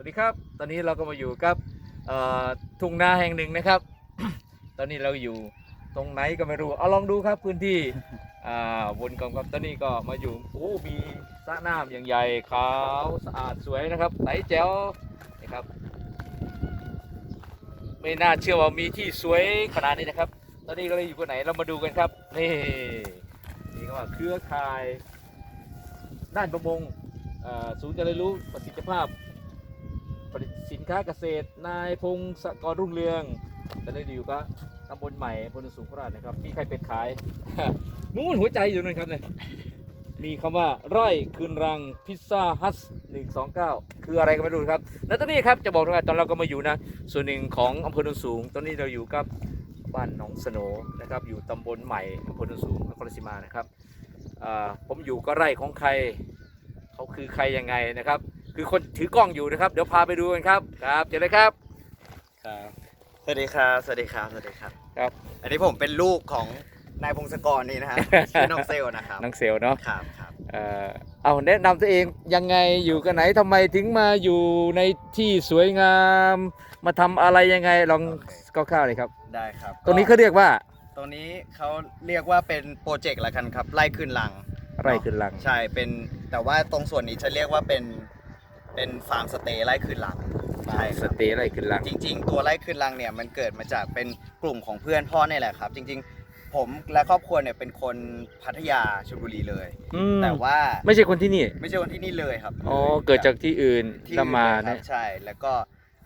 วัสดีครับ ตอนนี้เราก็มาอยู่กับเอ่อทุ่งนาแห่งหนึ่งนะครับ ตอนนี้เราอยู่ตรงไหนก็ไม่รู้ เอาลองดูครับพื้นที่อ่าบนกองครับ ตอนนี้ก็มาอยู่ โอ้มีสระน้ำอย่างใหญ่ขาวสะอาดสวยนะครับไหลแจ๋วนะครับ ไม่น่าเชื่อว่ามีที่สวยขนาดนี้นะครับ ตอนนี้เราอยู่ที่ไหนเรามาดูกันครับ นี่นี่ก็ว่าเครือข่าย ด้านประมงเอ่อศูนย์การเรียนรู้ประสิทธิภาพผลิตสิน ค้าเกษตร นายพงศกรรุ่งเรืองตอนนี้อยู่ก็ตำบลใหม่อำเภอนสูงโคราชนะครับ มีใครเป็ดขาย นู่นหัวใจอยู่นั่นครับเนี่ยมีคำว่าไร่คืนรังพิซซ่าฮัทหนึ่งสองเก้าคืออะไรก็ไม่รู้ครับแล้วตอนนี้ครับจะบอกว่าตอนเราก็มาอยู่นะ ส่วนหนึ่งของอำเภอโนนสูง ตอนนี้เราอยู่กับบ้านหนองสโนนะครับ อยู่ตำบลใหม่อำเภอโนนสูงนครราชสีมานะครับผมอยู่ก็ไร่ของใคร เขาคือใครยังไงนะครับ คือคนถือกล้องอยู่นะครับ เดี๋ยวพาไปดูกันครับ ครับเจอเลยครับครับสวัสดีครับสวัสดีครับสวัสดีครับ ครับ อันนี้ผมเป็นลูกของนายพงศกรนี่นะฮะชื่อน้องเซลนะครับนังเซลเนาะครับครับเอ่อเอาแนะนำตัวเองยังไงอยู่กันไหนทำไมถึงมาอยู่ในที่สวยงาม มาทำอะไรยังไงลองโอเคคร่าวๆเลยครับ ได้ครับตรงนี้เขาเรียกว่าตรงนี้เขาเรียกว่าเป็นโปรเจกต์ละกันครับไล่ขึ้นลังไร่ขึ้นลัง ใช่เป็นแต่ว่าตรงส่วนนี้จะเรียกว่าเป็น เป็นฟาร์มสเตย์ไล่ขึ้นลังใช่คสรับ เตย์ไร่ขึ้นลัง จริงๆ ตัวไล่ขึ้นลังเนี่ยมันเกิดมาจากเป็นกลุ่มของเพื่อนพ่อเนี่ยแหละครับ จริงๆ ผมและครอบครัวเนี่ยเป็นคนพัทยาชลบุรีเลย อืมแต่ว่าไม่ใช่คนที่นี่ ไม่ใช่คนที่นี่เลยครับอ๋อ เกิดจากที่อื่นที่แล้วมาอื่นเลยคเนี่รัยบใช่แล้วก็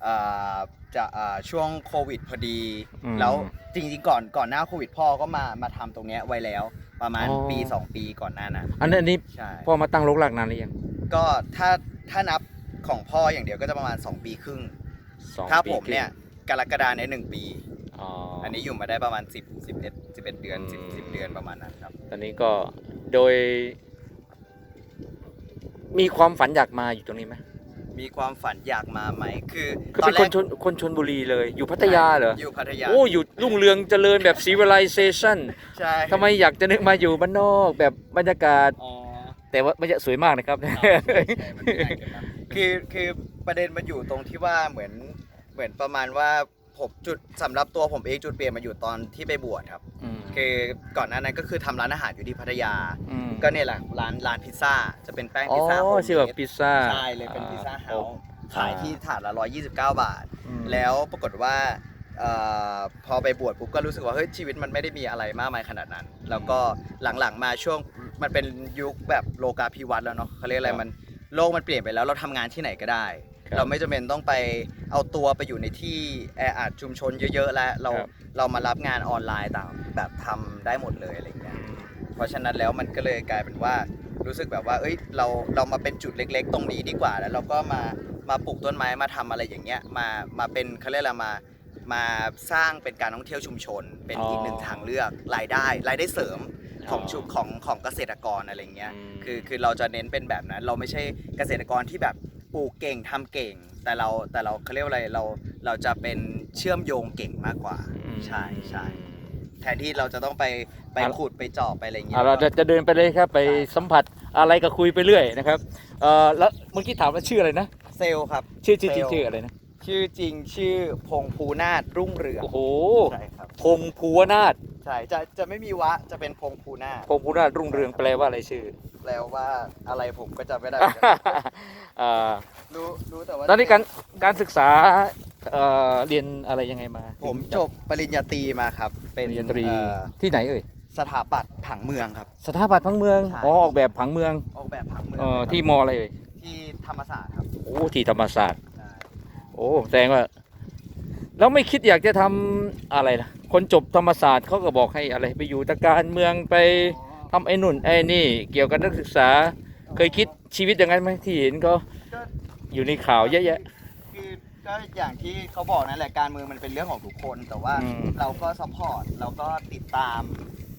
อ่าจะอ่าช่วงโควิดพอดี อืมแล้วจริงๆก่อนก่อนหน้าโควิดพ่อก็มามาทำตรงเนี้ยไว้แล้ว ประมาณอ๋อ ปี 2 ปีก่อนหน้านั้นอันนี้อันนี้ใช่ พ่อมาตั้งรกรากนานหรือยัง ก็ถ้าถ้านับ ของพ่ออย่างเดียวก็จะประมาณ 2 ปีครึ่ง สองถ้าปีผมเนี่ยกรกฎาในยหนึ่งปี อ๋ออัอันนี้อยู่มาได้ประมาณ 10 11 11 เดือนอืม10 10 เดือนประมาณนั้นครับ ตอนนี้ก็โดย มีความฝันอยากมาอยู่ตรงนี้ไหมมีความฝันอยากมาไหมคือคือตอเป็นนแรคกนชนคนชนบุรีเลย อยู่พัทยาเหรออยู่พัทยาโอ้อยู่รุ่งเรืองเจริญแบบ civilization ใช่ทำไมอยากจะนึกมาอยู่บ้านนอกแบบบรรยากาศ อ๋อแต่ว่าไม่ใช่สวยมากนะครับคือคือประเด็นมันอยู่ตรงที่ว่าเหมือนเหมือนประมาณว่าผมจุดสำหรับตัวผมเองจุดเปลี่ยนมาอยู่ตอนที่ไปบวชครับมคือก่อนหน้านั้นก็คือทำร้านอาหารอยู่ที่พัทยา มก็เนี่ยแหละร้านร้านพิซซ่าจะเป็นแป้งอ๋อพิซซ่าโฮมชื่อว่าเมดพิซซ่า ใช่เลยเป็นพิซซ่าเฮาส์อ่าขายที่ถาดละ 129 บาท อืม แล้วปรากฏว่าเอ่อพอไปบวชปุ๊บก็รู้สึกว่าเฮ้ยชีวิตมันไม่ได้มีอะไรมากมายขนาดนั้น แล้วก็หลังๆมาช่วงมันเป็นยุคแบบโลกาภิวัตน์แล้วเนาะเขาเรียกอะไรมัน โลกมันเปลี่ยนไปแล้วเราทำงานที่ไหนก็ได้ ครับ เราไม่จำเป็นต้องไปเอาตัวไปอยู่ในที่แออัดชุมชนเยอะๆแล้วเราครับ เรามารับงานออนไลน์ต่างแบบทำได้หมดเลยอะไรอย่างเงี้ย เพราะฉะนั้นแล้วมันก็เลยกลายเป็นว่ารู้สึกแบบว่า เอ้ยเราเรามาเป็นจุดเล็ก ๆ ตรงนี้ดีกว่า แล้วเราก็มามาปลูกต้นไม้มาทำอะไรอย่างเงี้ยมามาเป็นเขาเรียกอะไรมามาสร้างเป็นการท่องเที่ยวชุมชน เป็นอ๋ออีอีกหนึ่งทางเลือกรายได้รายได้เสริม ของอ๋อชุของของเกษตรกรอะไรเงี้ย อืม คือคือเราจะเน้นเป็นแบบนั้น เราไม่ใช่เกษตรกรที่แบบปลูกเก่งทำเก่ง แต่เราแต่เราเขาเรียกว่าอะไรเราเราจะเป็นเชื่อมโยงเก่งมากกว่าอืมใช่ใช่แทนที่เราจะต้องไปไปอะ ขุดไปเจาะไปอะไรอย่างเงี้อะยเราจะจะเดินไปเลยครับ ไปสัมผัสอะไรก็คุยไปเรื่อยนะครับเอ่อแล้วเมื่อกี้ถามว่าชื่ออะไรนะ เซลล์ครับ ชื่อชื่อเซชื่อลล์ ชื่ออะไรนะ ชื่อจริงชื่อพงภูนาถรุ่งเรืองโอ้โห ใช่ครับ พงภูวนาถ ใช่จะจะไม่มีวะจะเป็นพงภูนาถพงภูวนาถรุ่งเรืองแปลว่าอะไรชื่อ แปลว่าอะไรผมก็จำไม่ได้เหมือนกันอ่ารู้รู้แต่ว่าตอนนี้การการศึกษาเอ่อเรียนอะไรยังไงมาผมจบปริญญาตรีมาครับปเป็นริญญาตรีเอ่อที่ไหนเอ่ยสถาปัตย์ผังเมืองครับ สถาปัตย์ผังเมืองใช่ อ๋อออกแบบผังเมืองออกแบบผังเมืองเอ่อครับที่มออะไรเอ่ยที่ธรรมศาสตร์ครับโอ้ที่ธรรมศาสตร์ใช่โอ้แสดงว่า แล้วไม่คิดอยากจะทำอะไรนะคนจบธรรมศาสตร์เขาก็บอกให้อะไรไปอยู่ตะการเมืองไปทำไอ้นุ่นไอ้นี่เกี่ยวกับนักศึกษา เคยคิดชีวิตอย่างนั้นไหมที่เห็นก็ก็อยู่ในข่าวเยอะแยะคือก็อย่างที่เขาบอกนั่นแหละการเมืองมันเป็นเรื่องของทุกคน แต่ว่าอืมเราก็ซัพพอร์ตเราก็ติดตาม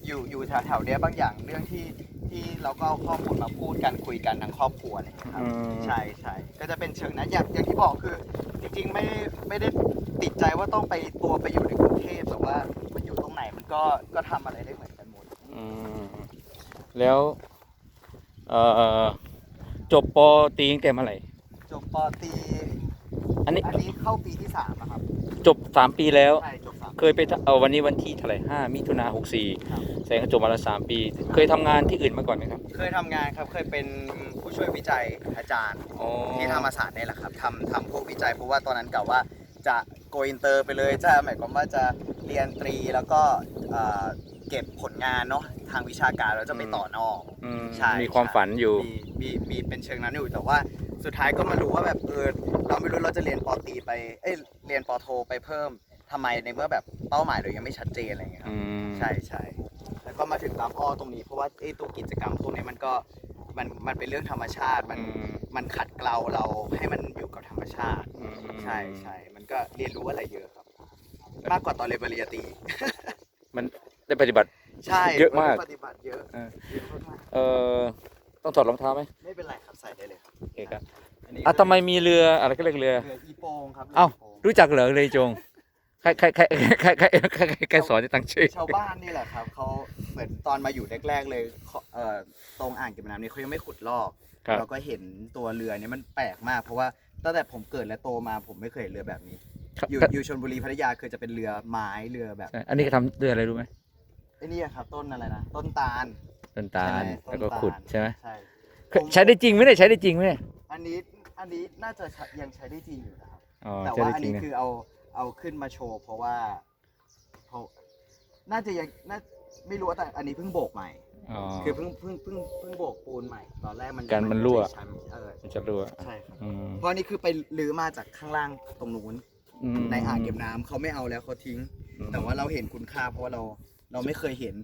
อยู่อยู่แถวๆเนี้ยบางอย่างเรื่องที่ที่เราก็เอาข้อมูลมาพูดกันคุยกันทั้งครอบครัวอะไรอย่างเงี้ยครับอืมใช่ใช่ก็จะเป็นเชิงนั้นอย่างอย่างที่บอกคือ จริงๆไม่ไม่ได้ ติดใจว่าต้องไปตัวไปอยู่ในกรุงเทพแต่ว่ามันอยู่ตรงไหนมันก็ก็ทำอะไรได้เหมือนกันหมด อืมแล้วเอ่อจบปอตรีตั้งแต่เมื่อไหร่จบปอตรีอันนี้อันนี้เข้าปีที่สามแล้วครับจบ3ปีแล้ว ใช่จบสาม เคยไปทเอาวันนี้วันที่เท่าไหร่5มิถุนาครับ64แสดงว่าจบมาแล้ว3ปี เคยทำงานที่อื่นมาก่อนไหมครับเคยทำงานครับเคยเป็นผู้ช่วยวิจัยอาจารย์ อ๋อที่ธรรมศาสตร์เนี่ยแหละครับทำทำพวกวิจัยเพราะว่าตอนนั้นกะว่า จะโกอินเตอร์ไปเลยจะหมายความว่าจะเรียนตรีแล้วก็เอ่อเก็บผลงานเนาะทางวิชาการแล้วจะไปต่อนอกอืมใช่มีความฝันอยู่มีมีมีเป็นเชิงนั้นอยู่แต่ว่าสุดท้ายก็มารู้ว่าแบบเออเราไม่รู้เราจะเรียนปอตรีไปเอ้ยเรียนปอโทไปเพิ่มทำไมในเมื่อแบบเป้าหมายเรายังไม่ชัดเจนอะไรอย่างเงี้ยครัอืบมใช่ใช่แล้วก็มาถึงบางอ้อตรงนี้เพราะว่าไอ้ตัวกิจกรรมพวกนี้มันก็ มันมันเป็นเรื่องธรรมชาติมันอืมมันขัดเกลาเราให้มันอยู่กับธรรมชาติอืมใช่ใช่มันก็เรียนรู้อะไรเยอะครับ มากกว่าตอนเรียนปริญญาตรีมันได้ปฏิบัติใช่เยอะมากปฏิบัติเยอะเออเยอะมากเอ่อต้องถอดรองเท้าไหมๆไม่เป็นไรครับใส่ได้เลยครับโอเคครับอันนี้อะทำไมมีเรืออะไรก็เรียกเรือเรืออีโปงครับเอ้ารืโปงรู้จักเหรอเลยจงใค รใครใครใครใครใครใครใครสอนจะตั้งชื่อ ชาวบ้านนี่แหละครับเขาเหมือนตอนมาอยู่แรกๆเลยเขาเอ่อตรงอ่างเก็บน้ำนี่เขายังไม่ขุดลอกครับ เราก็เห็นตัวเรือเนี่ยมันแปลกมาก เพราะว่าตั้งแต่ผมเกิดและโตมาผมไม่เคยเห็นเรือแบบนี้ ครับอยู่อยู่ชลบุรีพัทยาคือจะเป็นเรือไม้เรือแบบใช่อันนี้ก็ทำเรืออะไรรู้ไหมไอ้นี่อะครับต้นอะไรนะต้นตาลต้นตาลใช่ไหมแล้วก็ต้นตาลขุดใช่ไหมใช่เคยใช้ได้จริงไหมเนี่ยใช้ได้จริงไหมเนี่ยอันนี้อันนี้น่าจะใช้ยังใช้ได้จริงอยู่นะครับ อ๋อแต่ใช้ว่าได้อันจริงนี้นะคือเอา เอาขึ้นมาโชว์เพราะว่าเพราะน่าจะยังน่าไม่รู้ว่าแต่อันนี้เพิ่งโบกใหม่ อ๋อ คือเพิ่งเพิ่งเพิ่งเพิ่งโบกปูนใหม่ ตอนแรกมันกันมันรั่วใช้ชั้นเออมันจะรั่วใช่ครับอืมเพราะอันนี้คือไปลื้อมาจากข้างล่างตรงนู้น มในอ่างเก็บน้ำเขาไม่เอาแล้วเขาทิ้ง อืมแต่ว่าเราเห็นคุณค่าเพราะว่าเราเราไม่เคยเห็น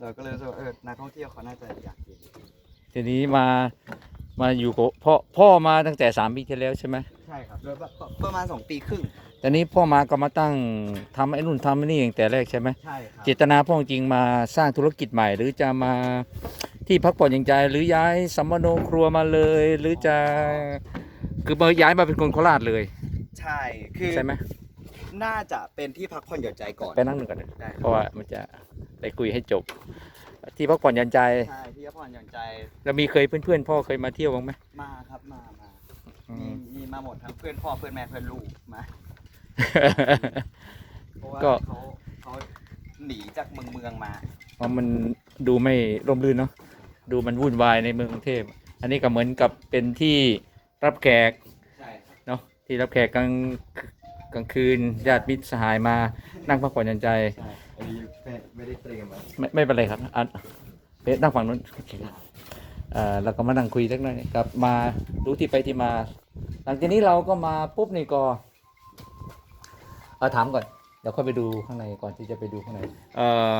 เราก็เลยรู้สึกว่าเออนักท่องเที่ยวเขาน่าจะอยากเห็นทีนี้มามาอยู่กับพ่อพ่อมาตั้งแต่สามปีที่แล้วใช่ไหมใช่ครับโดยประประมาณสองปีครึ่งแต่นี้พ่อมาก็มาตั้งทำไอ้นู่นทำไอ้นี่อย่างแต่แรกใช่ไหมใช่ครับ เจตนาพ่อจริงมาสร้างธุรกิจใหม่ หรือจะมาที่พักผ่อนหย่อนใจ หรือย้ายสัมมโนครัวมาเลย หรือจะคือมาย้ายมาเป็นคนโคราชเลยใช่ คือใช่ไหมน่าจะเป็นที่พักผ่อนหย่อนใจก่อนไปนั่งหนึ่งก่อนเถอะได้คเพรับราะว่ามันจะได้คุยให้จบ ที่พักผ่อนหย่อนใจ ใช่ที่พักผ่อนหย่อนใจ แล้วมีเคยเพื่อนๆพ่อเคยมาเที่ยวบ้างไหมมาครับมา มาอืมีมมีมาหมดทั้งเพื่อนพ่อเพื่อนแม่เพื่อนลูกมาเพราะว่าก็ เขาเขาหนีจากเมืองเมืองมาเพราะมันดูไม่ร่มรื่นเนาะดูมันวุ่นวายในเมืองกรุงเทพอันนี้ก็เหมือนกับเป็นที่รับแขกใช่ครับเนาะที่รับแขกกลางกลางคืนญาติมิตรสหายมานั่งพักผ่อนหย่อนใจ ใช่อันนี้ไม่ไม่ได้เตรียมไว้ไม่ไม่เป็นไรครับอันเอ๊ะนั่งฝั่งนู้นโอเคครับเอ่อเราก็มานั่งคุยสักหน่อยกลับ มารู้ที่ไปที่มา หลังจากนี้เราก็มาปุ๊บนี่ก็เอาถามก่อนเดี๋ยวค่อยไปดูข้างในก่อนที่จะไปดูข้างในเอ่อ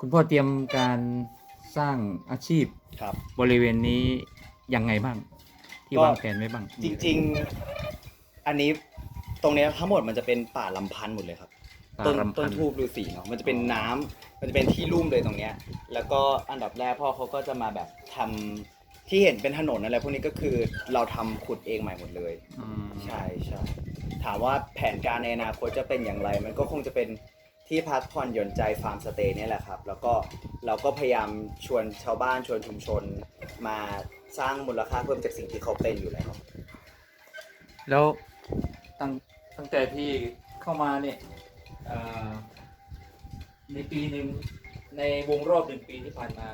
คุณพ่อเตรียมการสร้างอาชีพครับ บริเวณนี้ยังไงบ้าง ที่ก็ วางแผนไว้บ้างจริง ๆ อันนี้ตรงเนี้ยทั้งหมดมันจะเป็นป่าลำพันธ์หมดเลยครับป่าต้นรำพัต้นนทูบฤาษีเนาะมันจะเป็นน้ำมันจะเป็นที่ลุ่มเลยตรงเนี้ย แล้วก็อันดับแรกพ่อเขาก็จะมาแบบทำ ที่เห็นเป็นถนนอะไรพวกนี้ก็คือเราทำขุดเองใหม่หมดเลย อืมใช่ใช่ถามว่าแผนการในอนาคตจะเป็นอย่างไร มันก็คงจะเป็นที่พักผ่อนหย่อนใจฟาร์มสเตย์เนี่ยแหละครับ แล้วก็เราก็พยายามชวนชาวบ้านชวนชุมชน มาสร้างมูลค่าเพิ่มจากสิ่งที่เขาเป็นอยู่แล้ว แล้วตั้งตั้งแต่ที่เข้ามาเนี่ยเอ่อในปีหนึ่งในวงรอบหนึ่งปีที่ผ่านมา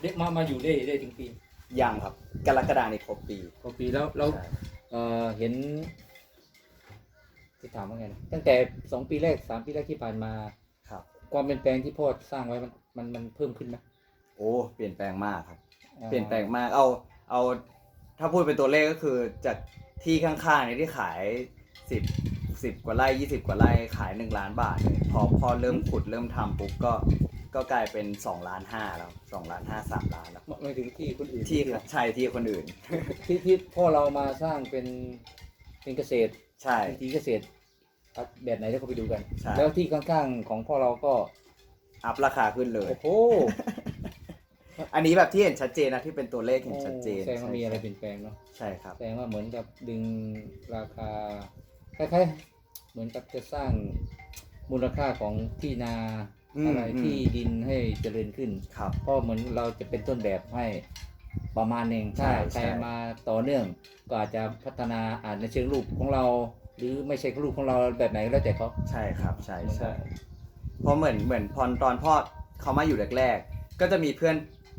เด็กมามาอยู่ได้ได้ถึงปี ยังครับ กรกฎาในครบปี กว่าปีแล้วแล้วใช่เอ่อเห็นจะถามว่าไงนะตั้งแต่สองปีแรกสามปีแรกที่ผ่านมาครับ ความเปลี่ยนแปลงที่พ่อสร้างไว้มันมันมันเพิ่มขึ้นไหมโอ้เปลี่ยนแปลงมากครับ อ่าเปลี่ยนแปลงมากเอาเอาถ้าพูดเป็นตัวเลขก็คือจากที่ข้างๆเนี่ยที่ขายสิบสิบกว่าไร่ยี่สิบกว่าไร่ขายหนึ่งล้านบาทเนี่ยพอพอเริ่มขุดเริ่มทำปุ๊บก็ ก็กลายเป็นสองล้านห้าแล้วสองล้านห้าสามล้านแล้วไม่ไม่ถึงที่คนอื่นที่ใช่ที่คนอื่น ที่ที่พ่อเรามาสร้างเป็นเป็นเกษตรใช่วิธีเกษตรแบบไหนเดี๋ยวเขาไปดูกันใช่แล้วที่ข้างๆของพ่อเราก็อัพราคาขึ้นเลย โอ้โห อันนี้แบบที่เห็นชัดเจนนะที่เป็นตัวเลขเห็นชัดเจนแสดงว่ามีอะไรเปลี่ยนแปลงเนาะใช่ครับแสดงว่าเหมือนกับดึงราคาคล้ายๆเหมือนกับจะสร้างมูลค่าของที่นา อืมอะไรอืมที่ดินให้เจริญขึ้นครับเพราะเหมือนเราจะเป็นต้นแบบให้ประมาณหนึ่งถ้าใช่ใครใช่มาต่อเนื่อง ก็อาจจะพัฒนาอาจในเชิงรูปของเรา หรือไม่ใช่รูปของเราแบบไหนก็แล้วแต่เขาใช่ครับใช่มันก็ใช่เพราะเหมือนเหมือนพอตอนพ่อเขามาอยู่แรกๆก็จะมีเพื่อน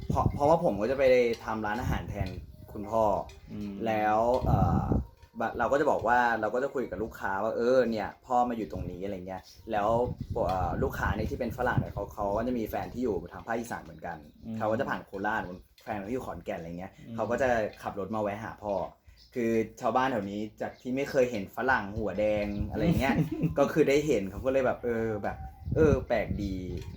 เพราะเพราะว่าผมก็จะไปทำร้านอาหารแทนคุณพ่ออืมแล้ว เอ่อบะเราก็จะบอกว่าเราก็จะคุยกับลูกค้าว่าเออเนี่ยพ่อมาอยู่ตรงนี้อะไรเงี้ยแล้วเอ่อลูกค้าเนี่ยที่เป็นฝรั่งเนี่ยเขาเขาก็จะมีแฟนที่อยู่ทางภาคอีสานเหมือนกันเขาก็จะผ่านโคราชแฟนเขาอยู่ขอนแก่นอะไรเงี้ยเขาก็จะขับรถมาแวะหาพ่อคือชาวบ้านแถวนี้จากที่ไม่เคยเห็นฝรั่งหัวแดงอะไรเงี้ย ก็คือได้เห็นเขาก็เลยแบบเออแบบ เออ แปลกดี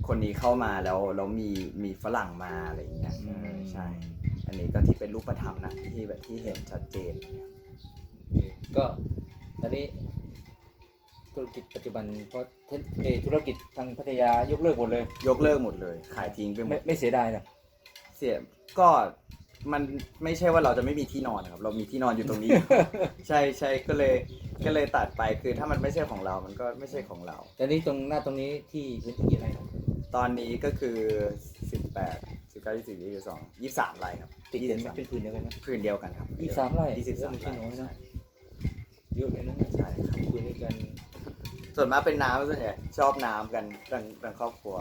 คนนี้เข้ามาแล้วแล้วมีมีฝรั่งมาอะไรเงี้ยเออใช่ อันนี้ก็ที่เป็นรูปธรรมนะที่แบบที่เห็นชัดเจน ก็ตอนนี้ธุรกิจปัจจุบันเพราะเทนเอ่อธุรกิจทางพัทยายกเลิกหมดเลย ยกเลิกหมดเลย ขายทิ้งไปหมไม่ดไม่เสียดายนะเสียก็มันไม่ใช่ว่าเราจะไม่มีที่นอนครับ เรามีที่นอนอยู่ตรงนี้ ใช่ใช่ก็เลยก็เลยตัดไปคือถ้ามันไม่ใช่ของเรา มันก็ไม่ใช่ของเรา ตอนนี้ตรงหน้าตรงนี้ที่พื้นที่อะไรครับตอนนี้ก็คือ 18 19 20 22 23ไร่ครับติดกันไหมเป็นพื้นเดียวกันไหมพื้นเดียวกันครับ ยี่สิบสามไร่ยี่สิบสามไม่ใช่ไร่น้อยนะใช่ เยอะเลยนะใช่ครับพื้นด้วยกันส่วนมากเป็นน้ำส่วนใหญ่ชอบน้ำกันทั้งทั้งครอบครัว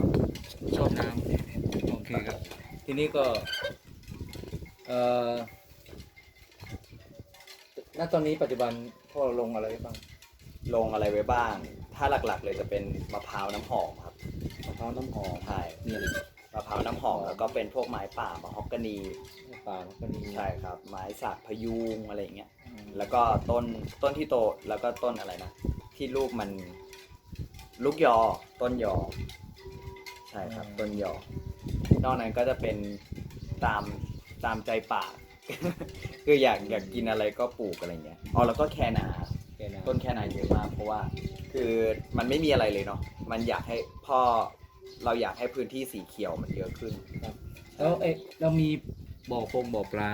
ชอบน้ำโอเคครับ ทีนี้ก็เอ่อณตอนนี้ปัจจุบันพ่อลงอะไรไว้บ้างลงอะไรไว้บ้าง ถ้าหลักๆเลยจะเป็นมะพร้าวน้ำหอมครับมะพร้าวน้ำหอมใช่นี่อะไรมะพร้าวน้ำหอมแล้วก็เป็นพวกไม้ป่ามะฮอกกานี ป่าแล้วก็มีใช่ครับ ไม้สักพยุงอะไรอย่างเงี้ยอืมแล้วก็ต้นต้นที่โตแล้วก็ต้นอะไรนะ ที่ลูกมัน ลูกยอ ต้นยอ ใช่ครับ ต้นยอ นอกนั้นก็จะเป็นตามตามใจปากคืออยากอยากกินอะไรก็ปลูกอะไรเงี้ย อ๋อแล้วก็แคนาแค่นั้นต้นแคนาเยอะมากเพราะว่า คือมันไม่มีอะไรเลยเนาะ มันอยากให้พ่อเราอยากให้พื้นที่สีเขียวมันเยอะขึ้นแล้วเอ๊ะเรามี บ่อปงบ่อปลา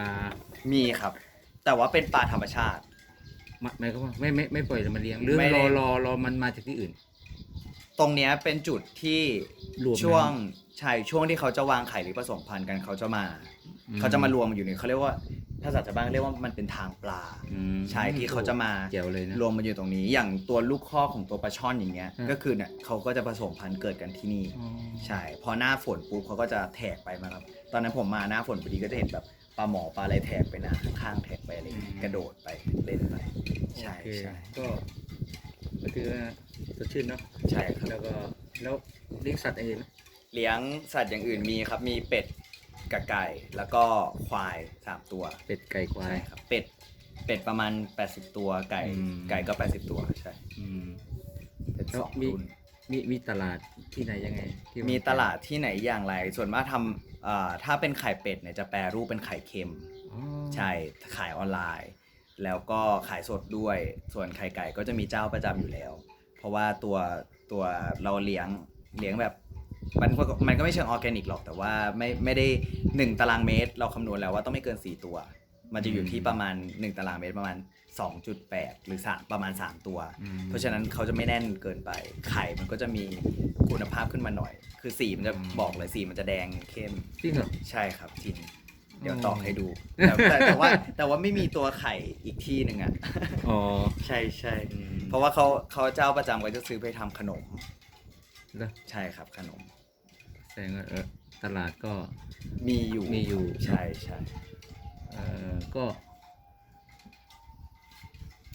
มีครับ แต่ว่าเป็นปลาธรรมชาติหมายหมายความว่าไม่ไม่ไม่ปล่อยมันมาเลี้ยงหรือไม่รได้อรอรอมันมาจากที่อื่น ตรงเนี้ยเป็นจุดที่รวมช่วงน้ใช่ช่วงที่เขาจะวางไข่หรือผสมพันธุ์กันเขาจะมา อืม เขาจะมารวมอยู่ในเขาเรียกว่าภาษาชาวบ้านเรียกว่ามันเป็นทางปลาอืมใช่ที่เขาจะมาเกี่ยวเลยนะ รวมมาอยู่ตรงนี้ อย่างตัวลูกข้อของตัวปลาช่อนอย่างเงี้ยฮะก็คือเนี่ยเขาก็จะผสมพันธุ์เกิดกันที่นี่ อ๋อใช่ พอหน้าฝนปุ๊บเขาก็จะแทกไปมาครับ ตอนนั้นผมมาหน้าฝนพอดีก็จะเห็นแบบปลาหมอปลาอะไรแทกไปหน้าข้างๆแทกไปอะไรอย่างเงี้ยกระโดดไปเล่นไป ใช่โอเคใช่ก็ก็คือว่าสดชื่นเนาะใช่ครับ แล้วก็แล้วเลี้ยงสัตว์อย่างอื่นไหมเลี้ยงสัตว์อย่างอื่นมีครับ มีเป็ด กับไก่แล้วก็ควายสามตัวเป็ดไก่ควาใช่ย ครับเป็ดเป็ดประมาณ 80 ตัวไก่อืม ไก่ก็ 80 ตัวใช่อืม เป็นแล้วสองมี รุ่น มีมีตลาดที่ไหนยังไงที่มีตลาดที่ไหนอย่างไร ส่วนมากทำเอ่อถ้าเป็นไข่เป็ดเนี่ยจะแปรรูปเป็นไข่เค็ม อ๋อใช่ ขายออนไลน์ แล้วก็ขายสดด้วย ส่วนไข่ไก่ก็จะมีเจ้าประจำอยู่แล้ว เพราะว่าตัวตัวเราเลี้ยงเลี้ยงแบบ มันก็มันก็ไม่เชิงออร์แกนิกหรอกแต่ว่าไม่ไม่ได้1ตารางเมตร เราคำนวณแล้วว่าต้องไม่เกิน4ตัว มันจะอยู่ที่ประมาณ1ตารางเมตรประมาณ 2.8 หรือ3ประมาณ 3 ตัวอืมเพราะฉะนั้นเขาจะไม่แน่นเกินไป ไข่มันก็จะมีคุณภาพขึ้นมาหน่อย คือสีมันจะอืมบอกเลยสีมันจะแดงเข้มจริงเหรอ ใช่ครับจริงเดี๋ยวอ๋อตอกให้ดูแต่แต่แต่ว่าแต่ว่าไม่มีตัวไข่อีกที่หนึ่งอะอ๋อ ใช่ใช่อืมเพราะว่าเขาเขาเจ้าประจำก็จะซื้อไปทำขนมแล้วใช่ครับขนมแส ดงว่าเออตลาดก็ มีอยู่มีอยู่ ใช่ใช่เออก็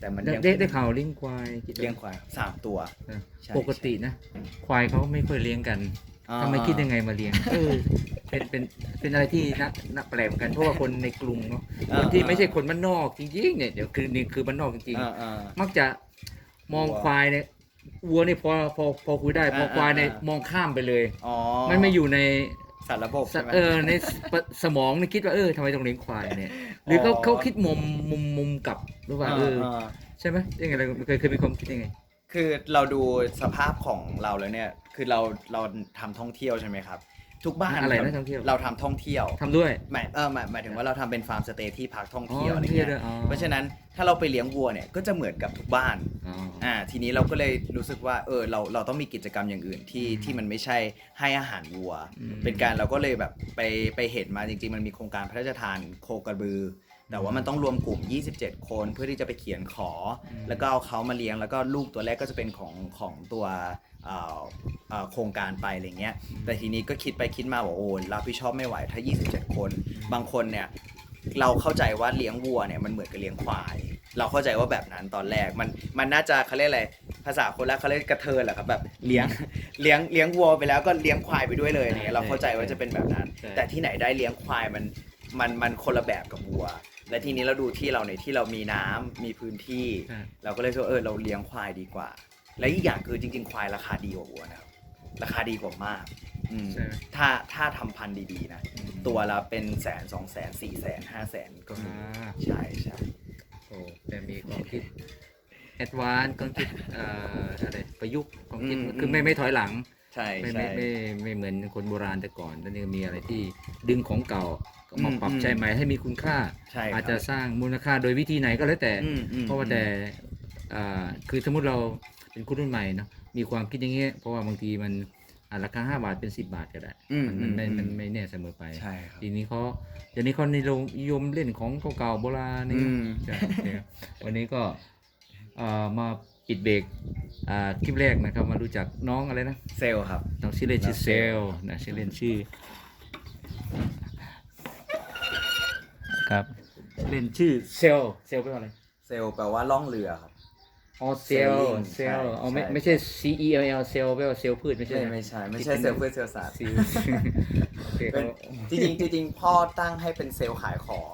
แต่มันได้ยังได้ได้ข่าวเลี้ยงควายคิดว่าเลี้ยงควายสามตัวเออใช่ ปกตินะ ควายเขาไม่ค่อยเลี้ยงกันอ่าทำไมคิดยังไงมาเลี้ยงเออเป็นเป็นเป็นอะไรที่น่าน่าแปลกเหมือนกันเพราะว่าคนในกรุงเนาะอ่าคนที่ไม่ใช่คนบ้านนอกจริงๆเนี่ยเดี๋ยวคือนี่คือบ้านนอกจริงอ่าอ่า ๆมักจะมองวัวควายเนี่ย วัวนี่พอพอพอคุยได้พออ่าควายเนี่ยอ่ามองข้ามไปเลย อ๋อมันไม่อยู่ในสารระบบใช่ไหม เออในสสมองนี่คิดว่าเออทำไมต้องเลี้ยงควายเนี่ย หรือเขาอ๋อ เขาคิดมุมมุมมุมกลับหรือว่าเอออ่าใช่ไหมยังไงเราเคยเคยมีความคิดยังไง คือเราดูสภาพของเราแล้วเนี่ย คือเราเราทำท่องเที่ยวใช่ไหมครับ ทุกบ้านอะไรนะท่องเที่ยวเราทำท่องเที่ยวทำด้วย หมายเออหมายหมายถึงว่าเราทำเป็นฟาร์มสเตย์ที่พักท่องอ๋อเที่ยวอะไรเที่ยวเงี้ด้วยยอ๋อ เพราะฉะนั้นถ้าเราไปเลี้ยงวัวเนี่ยก็จะเหมือนกับทุกบ้าน อ๋อ อ่าทีนี้เราก็เลยรู้สึกว่าเออเราเราต้องมีกิจกรรมอย่างอื่นที่ที่มันไม่ใช่ให้อาหารวัว อืมเป็นการเราก็เลยแบบไปไปเห็นมาจริงๆ มันมีโครงการพระราชทานโคกระบือ แต่ว่ามันต้องรวมกลุ่ม 27 คนเพื่อที่จะไปเขียนขออมแล้วก็เอาเขามาเลี้ยง แล้วก็ลูกตัวแรกก็จะเป็นของของตัวเอ่อเอ่อโครงการไปอะไรเงี้ย แต่ทีนี้ก็คิดไปคิดมาว่าโอ้รับผิดชอบไม่ไหวถ้า 27 คน บางคนเนี่ยเราเข้าใจว่าเลี้ยงวัวเนี่ยมันเหมือนกับเลี้ยงควาย เราเข้าใจว่าแบบนั้นตอนแรกมันมันน่าจะเขาเรียกอะไรภาษาคนละเขาเรียกกระเทินแหละครับแบบเลี้ยงเลี้ยงเลี้ยงวัวไปแล้วก็เลี้ยงควายไปด้วยเลยอะไรเงี้ยเราเข้าใจว่าจะเป็นแบบนั้นใช่แต่ที่ไหนได้เลี้ยงควายมันมันมันคนละแบบกับวัว และทีนี้เราดูที่เราในยที่เรามีน้ำมีพื้นที่ ใช่ เราก็เลยคิดว่าเออเราเลี้ยงควายดีกว่า และอีกอย่างคือจริง ๆ ควายราคาดีกว่าวัวนะครับ ราคาดีกว่ามากอืมใช่ไหม ถ้าถ้าทำพันธุ์ดีๆนะ ตัวละเป็นแสนสองแสนสี่แสนห้าแสนก็มีอ่าใช่ใช่โอ้แต่มีความคิดแอดวานซ์ความคิดเอ่ออะไรประยุกต์ความคิดคือไม่ไม่ถอยหลัง ใช่ไม่ใช่ ไม่ไม่ไม่เหมือนคนโบราณแต่ก่อนแล้วนี่มีอะไรที่ดึงของเก่า ก็มาอืมปรับอืมใช้ใหม่ให้มีคุณค่า ใช่ครับอาจจะสร้างมูลค่าโดยวิธีไหนก็แล้วแต่ อืมอืมเพราะว่าแต่อ่าคือสมมติเราเป็นคนรุ่นใหม่เนาะมีความคิดอย่างเงี้ยเพราะว่าบางทีมันอะราคาห้าบาทเป็นสิบบาทก็ได้อืมมันมันไม่อืม มันไม่แน่เสมอไปใช่ครับ ทีนี้เขาเดี๋ยวนี้เขานิยมเล่นของเก่าๆโบราณนี่ อืม ใช่โอเคครับวันนี้ก็อ่ามาปิดเบรกอ่าคลิปแรกนะครับมารู้จักน้องอะไรนะเซลล์ครับ น้องชื่อเล่นชื่อน้องเซเซลลล์ล์นะชื่อเล่นชื่อ ครับชื่อเล่นชื่อเซลล์เซลล์แปลว่าอะไรเซลล์แปลว่าล่องเรือครับ อ๋อเซลล์ Sailing เซลล์ใช่อ๋อไม่ใช่ ไม่ใช่ C E L L เซลล์แปลว่าเซลล์พืชไม่ใช่ไม่นะไม่ใช่ไม่ใช่เซลล์เพื่อเซลล์ศาสตร์ซิลโอเคเป็นเขาจริงๆจริงๆพ่อตั้งให้เป็นเซลล์ขายของ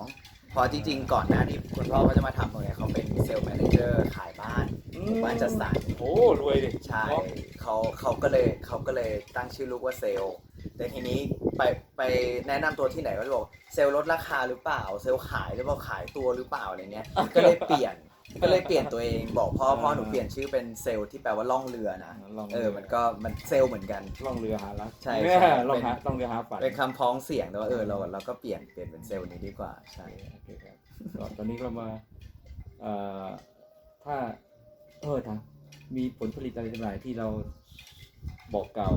เพราะจริง ๆ ก่อนหน้าที่คุณพ่อเขาจะมาทำตรงเนี้ยเขาเป็นเซลล์แมเนเจอร์ขายบ้านหมู่บ้านจัดสรรโอ้รวยดิใช่เขาเขาก็เลยเขาก็เลยตั้งชื่อลูกว่าเซลล์ แต่ทีนี้ไปไปแนะนำตัวที่ไหนก็จะบอกเซลล์ลดราคาหรือเปล่า เซลล์ขายหรือเปล่าขายตัวหรือเปล่าอะไรเงี้ย ก็เลยเปลี่ยนก็เลยเปลี่ยนตัวเองบอกพ่อพ่อหนูเปลี่ยนชื่อเป็นเซลล์ที่แปลว่าล่องเรือนะล่องเออมันก็มันเซลล์เหมือนกัน ล่องเรือหารักใช่เนี่ยใช่ล่องเป็นหาล่องเรือหาฝันเป็นคำพ้องเสียงแต่ว่าเออเราเราก็เปลี่ยนเปลี่ยนเป็นเซลล์นี้ดีกว่าใช่ โอเคครับก็ตอนนี้เรามาเอ่อถ้าเออทางมีผลผลิตอะไรต่างๆที่เราบอกกล่าว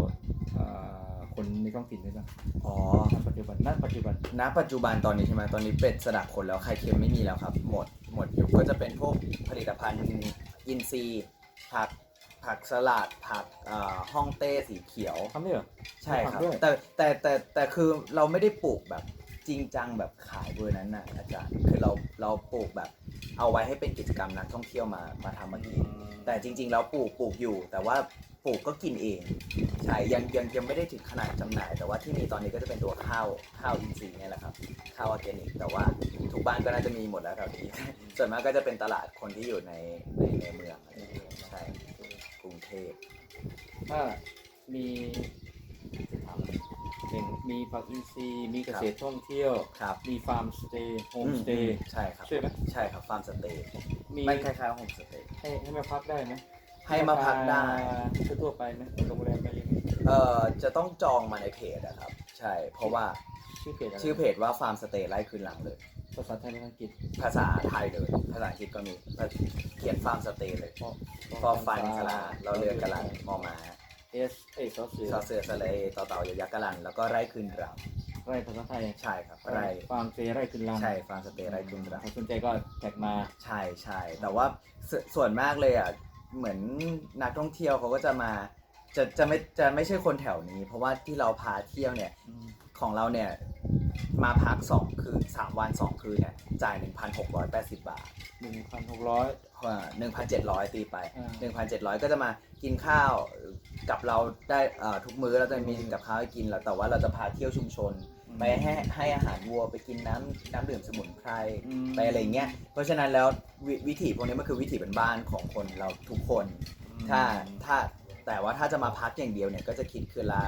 เอ่อ คนในท้องถิ่นได้บ้างอ๋อณปัจจุบันณปัจจุบันณปัจจุบันตอนนี้ใช่ไหมตอนนี้เป็ดสดักคนแล้วไข่เค็มไม่มีแล้วครับ หมดหมดยุคก็จะเป็นพวกผลิตภัณฑ์อินทรีย์ผักผักสลัดผักอ่าฮ่องเต้สีเขียว ทำได้เหรอ ใช่ครับผักด้วย แต่แต่แต่แต่คือเราไม่ได้ปลูกแบบจริงจังแบบขายเบอร์นั้นนะอาจารย์คือเราเราปลูกแบบเอาไว้ให้เป็นกิจกรรมนักท่องเที่ยวมามาทำมากิน แต่จริง ๆ แล้วปลูกปลูกอยู่ แต่ว่า ปลูกก็กินเองใช่ยังยังยังไม่ได้ถึงขนาดจำหน่าย แต่ว่าที่มีตอนนี้ก็จะเป็นตัวข้าวข้าวอินทรีย์เนี่ยแหละครับข้าวออร์แกนิกแต่ว่าทุกบ้านก็น่าจะมีหมดแล้วแถวนี้ ส่วนมากก็จะเป็นตลาดคนที่อยู่ในในในเมืองอะไรอย่างเงี้ยใช่กรุงเทพ ถ้ามีจะถามหนึ่งมีผักอินทรีย์มีเกษตรท่องเที่ยว ครับมีฟาร์มสเตย์โฮมสเตย์อืมใช่ครับ ใช่ไหมใช่ครับฟาร์มสเตย์มีมันคล้ายๆโฮมสเตย์ให้ให้มาพักได้ไหม ให้มาพักได้ราคาทั่วๆไปไหมโรงแรมไปยังไงเอ่อจะต้องจองมาในเพจอะครับ ใช่ เพราะว่าชื่อเพจอะไรชื่อเพจว่าฟาร์มสเตย์ไล่คืนหลังเลย ภาษาไทยภาษาอังกฤษภาษาไทยเลย ภาษาอังกฤษก็มีเขียนฟาร์มสเตย์เลยเพราะฟอฟันสลาเราเรือกระลันมอมาเอสเอยซอสเสือซอเสือสเลต่อเต่ายอยักษ์กระลันแล้วก็ไร่คืนรไร่ภาษาไทยำใช่ครับไร่ฟาร์มเซไร่ขึ้นลำใช่ฟาร์มสเตย์ไร่คืนรถ้าสนใจก็แท็กมาำใช่ใช่แต่ว่าสส่วนมากเลยอะ เหมือนนักท่องเที่ยวเขาก็จะมาจะจะไม่จะไม่ใช่คนแถวนี้ เพราะว่าที่เราพาเที่ยวเนี่ยของเราเนี่ยมาพัก2คืน3วัน2คืนเนี่ยจ่าย1,680บาทหนึ่งพันหกร้อยว่า1,700ตีไปอ่า1,700ก็จะมากินข้าวกับเราได้เอ่อทุกมื้อเราจะมีกับข้าวให้กินแล้วแต่ว่าเราจะพาเที่ยวชุมชน ไปให้ให้อาหารวัวไปกินน้ำน้ำดื่มสมุนไพรไปอะไรเงี้ยเพราะฉะนั้นแล้วววิถีพวกนี้มันคือวิถีเป็นบ้านๆของคนเราทุกคน ถ้าถ้าแต่ว่าถ้าจะมาพักอย่างเดียวเนี่ยก็จะคิดคืนละ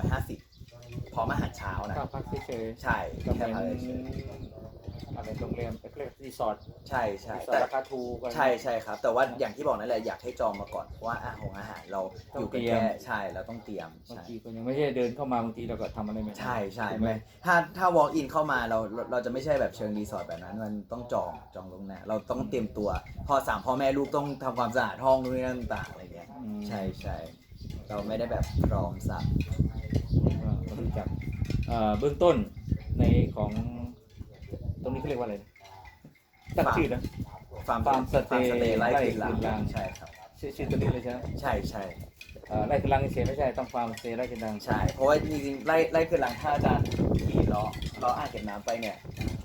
350พร้อมอาหารเช้านะค่าพักเฉยๆใช่ก็เหแค่มือนพักเฉย อะไรโรงแรมเรียกรีสอร์ทใช่ใช่รีสอร์แต่ทราคาถูกอะไร ใช่ใช่ครับ แต่ว่าอย่างที่บอกนั่นแหละอยากให้จองมาก่อนเพราะว่าอาหารอาหารเราอยู่กันต้องเตรียมแค่ใช่เราต้องเตรียมบางใช่ ทีก็ยังไม่ใช่เดินเข้ามาบางทีเราก็ทำอะไรไม่ได้ใช่ใช่ถูกไหม ไม่ถ้าถ้า walk in เข้ามาเราเราเราจะไม่ใช่แบบเชิงรีสอร์ทแบบนั้น มันต้องจองจองลวงหน้าเราต้องเตรียมตัว พอสามพ่อแม่ลูกต้องทำความสะอาดห้องนู่นนี่นั่นต่างๆอะไรเงี้ยอืม ใช่ใช่เราไม่ได้แบบพร้อมสับก็มารู้จักเอ่อเบื้องต้นในของ ตรงนี้เขาเรียกว่าอะไรนะตั้งชื่อนะ ฟาร์มฟาร์มสเตย์ฟาร์มสเตย์ไร่ไร่กินหลักินหลังงใช่ครับชื่อชื่อตัวนี้เลยใช่ไหมใช่ใช่เอ่อไร่กำลังเฉยๆไม่ใช่ต้องฟาร์มสเตย์ไร่กำลังใช่ เพราะว่าจริงๆไล่ไล่คือหลังถ้าอาจารย์ขี่ล้อล้ออ่างเก็บน้ำไปเนี่ย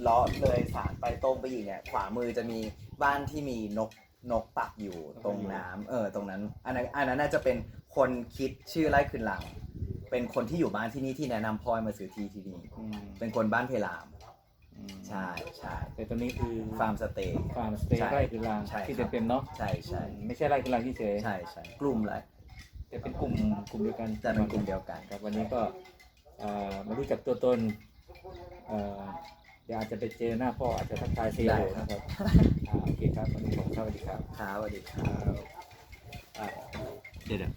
ล้อเลยสารไปตรงไปอีกเนี่ย ขวามือจะมีบ้านที่มีนกนกปักอยู่ตรงน้ำเออตรงนั้นอันนั้นอันนั้นน่าจะเป็นคนคิดชื่อไร่คืนหลัง เป็นคนที่อยู่บ้านที่นี่ที่แนะนำพ่อให้มาซื้อที่ที่นี่ อืมเป็นคนบ้านเพลามอืม ใช่ใช่แต่ตัวนี้คือฟาร์มสเตย์ ฟาร์มสเตย์ใช่ไร่กำลังใช่ที่ครับ เต็มๆเนาะใช่ใช่ไม่ใช่ไร่กำลังเฉยๆใช่ใช่กลุ่มอะไรแต่เป็นกลุ่มกลุ่มเดียวกันแต่เป็นกลุ่มเดียวกันครับวันนี้ก็เอ่อมารู้จักตัวตนเอ่อเดี๋ยวอาจจะไปเจอหน้าพ่ออาจจะทักทายเซียได้โอครับนะครับอ่าโอเคครับวันนี้ผมสวัสดีครับครับสวัสดีครับ อ่า เดี๋ยวเดี๋ยว